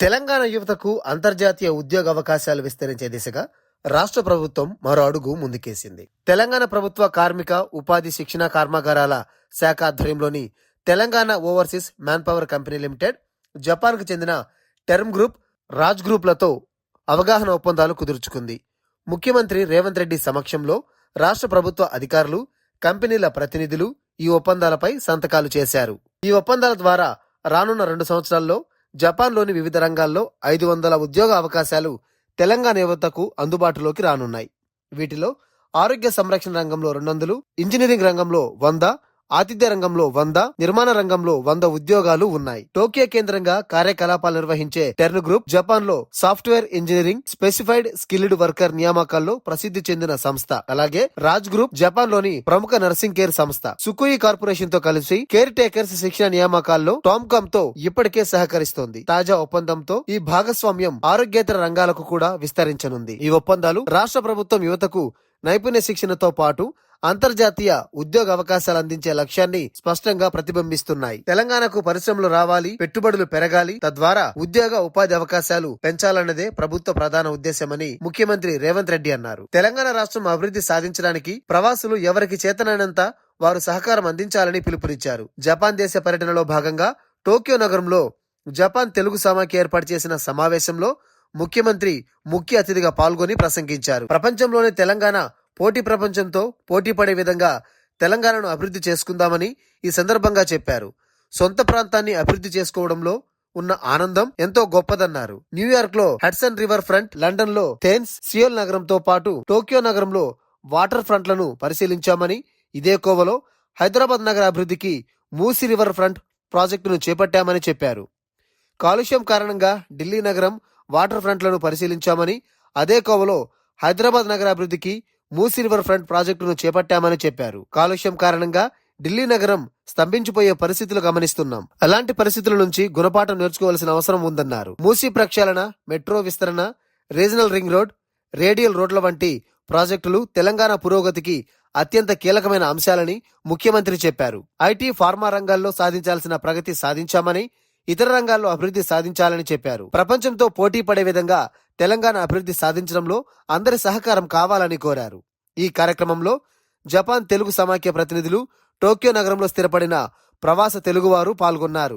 తెలంగాణ యువతకు అంతర్జాతీయ ఉద్యోగ అవకాశాలు విస్తరించే దిశగా రాష్ట్ర ప్రభుత్వం మరో అడుగు ముందుకేసింది. తెలంగాణ ప్రభుత్వ కార్మిక ఉపాధి శిక్షణ కర్మాగారాల శాఖ ఆధ్వర్యంలోని Telangana overseas manpower company limited జపాన్కు చెందిన టెర్మ్ గ్రూప్ రాజ్ గ్రూప్లతో అవగాహన ఒప్పందాలు కుదుర్చుకుంది. ముఖ్యమంత్రి రేవంత్ రెడ్డి సమక్షంలో రాష్ట్ర ప్రభుత్వ అధికారులు కంపెనీల ప్రతినిధులు ఈ ఒప్పందాలపై సంతకాలు చేశారు. ఈ ఒప్పందాల ద్వారా రానున్న రెండు సంవత్సరాల్లో జపాన్లోని వివిధ రంగాల్లో ఐదు వందల ఉద్యోగ అవకాశాలు తెలంగాణ యువతకు అందుబాటులోకి రానున్నాయి. వీటిలో ఆరోగ్య సంరక్షణ రంగంలో రెండు వందలు ఇంజనీరింగ్ రంగంలో వంద ఆతిథ్య రంగంలో వంద నిర్మాణ రంగంలో వంద ఉద్యోగాలు ఉన్నాయి. టోక్యో కేంద్రంగా కార్యకలాపాలు నిర్వహించే టెర్న్ గ్రూప్ జపాన్లో software engineering specified skilled worker నియామకాల్లో ప్రసిద్ధి చెందిన సంస్థ. అలాగే రాజ్ గ్రూప్ జపాన్లోని ప్రముఖ నర్సింగ్ కేర్ సంస్థ. సుకుయి కార్పొరేషన్తో కలిసి కేర్ టేకర్స్ శిక్షణ నియామకాల్లో టామ్కామ్తో ఇప్పటికే సహకరిస్తోంది. తాజా ఒప్పందంతో ఈ భాగస్వామ్యం ఆరోగ్యేతర రంగాలకు కూడా విస్తరించనుంది. ఈ ఒప్పందాలు రాష్ట్ర ప్రభుత్వం యువతకు నైపుణ్య శిక్షణతో పాటు అంతర్జాతీయ ఉద్యోగ అవకాశాలు అందించే లక్ష్యాన్ని స్పష్టంగా ప్రతిబింబిస్తున్నాయి. తెలంగాణకు పరిశ్రమలు రావాలి పెట్టుబడులు పెరగాలి తద్వారా ఉద్యోగ ఉపాధి అవకాశాలు పెంచాలన్నదే ప్రభుత్వ ప్రధాన ఉద్దేశమని ముఖ్యమంత్రి రేవంత్ రెడ్డి అన్నారు. తెలంగాణ రాష్ట్రం అభివృద్ధి సాధించడానికి ప్రవాసులు ఎవరికి చేతనైనంత వారు సహకారం అందించాలని పిలుపునిచ్చారు. జపాన్ దేశ పర్యటనలో భాగంగా టోక్యో నగరంలో జపాన్ తెలుగు సమాఖ్య ఏర్పాటు చేసిన సమావేశంలో ముఖ్యమంత్రి ముఖ్య అతిథిగా పాల్గొని ప్రసంగించారు. ప్రపంచంలోనే తెలంగాణ పోటీ ప్రపంచంతో పోటీ పడే విధంగా తెలంగాణను అభివృద్ధి చేసుకుందామని ఈ సందర్భంగా చెప్పారు. సొంత ప్రాంతాన్ని అభివృద్ధి చేసుకోవడంలో ఉన్న ఆనందం ఎంతో గొప్పదన్నారు. న్యూయార్క్లో హడ్సన్ రివర్ ఫ్రంట్ లండన్లో థేన్స్ సియోల్ నగరంతో పాటు టోక్యో నగరంలో వాటర్ ఫ్రంట్లను పరిశీలించామని ఇదే కోవలో హైదరాబాద్ నగర అభివృద్ధికి మూసి రివర్ ఫ్రంట్ ప్రాజెక్టును చేపట్టామని చెప్పారు. కాలుష్యం కారణంగా ఢిల్లీ నగరం వాటర్ ఫ్రంట్లను పరిశీలించామని అదే కోవలో హైదరాబాద్ నగర అభివృద్ధికి మూసీ రివర్ ఫ్రంట్ ప్రాజెక్టును చేపట్టామని చెప్పారు. కాలుష్యం కారణంగా ఢిల్లీ నగరం స్తంభించిపోయే పరిస్థితులు గమనిస్తున్నాం. అలాంటి పరిస్థితుల నుంచి గుణపాఠం నేర్చుకోవాల్సిన అవసరం ఉందన్నారు. మూసీ ప్రక్షాళన మెట్రో విస్తరణ రీజనల్ రింగ్ రోడ్ రేడియల్ రోడ్ల వంటి ప్రాజెక్టులు తెలంగాణ పురోగతికి అత్యంత కీలకమైన అంశాలని ముఖ్యమంత్రి చెప్పారు. ఐటీ ఫార్మా రంగాల్లో సాధించాల్సిన ప్రగతి సాధించామని ఇతర రంగాల్లో అభివృద్ధి సాధించాలని చెప్పారు. ప్రపంచంతో పోటీ పడే విధంగా తెలంగాణ అభివృద్ధి సాధించడంలో అందరి సహకారం కావాలని కోరారు. ఈ కార్యక్రమంలో జపాన్ తెలుగు సమాఖ్య ప్రతినిధులు టోక్యో నగరంలో స్థిరపడిన ప్రవాస తెలుగువారు పాల్గొన్నారు.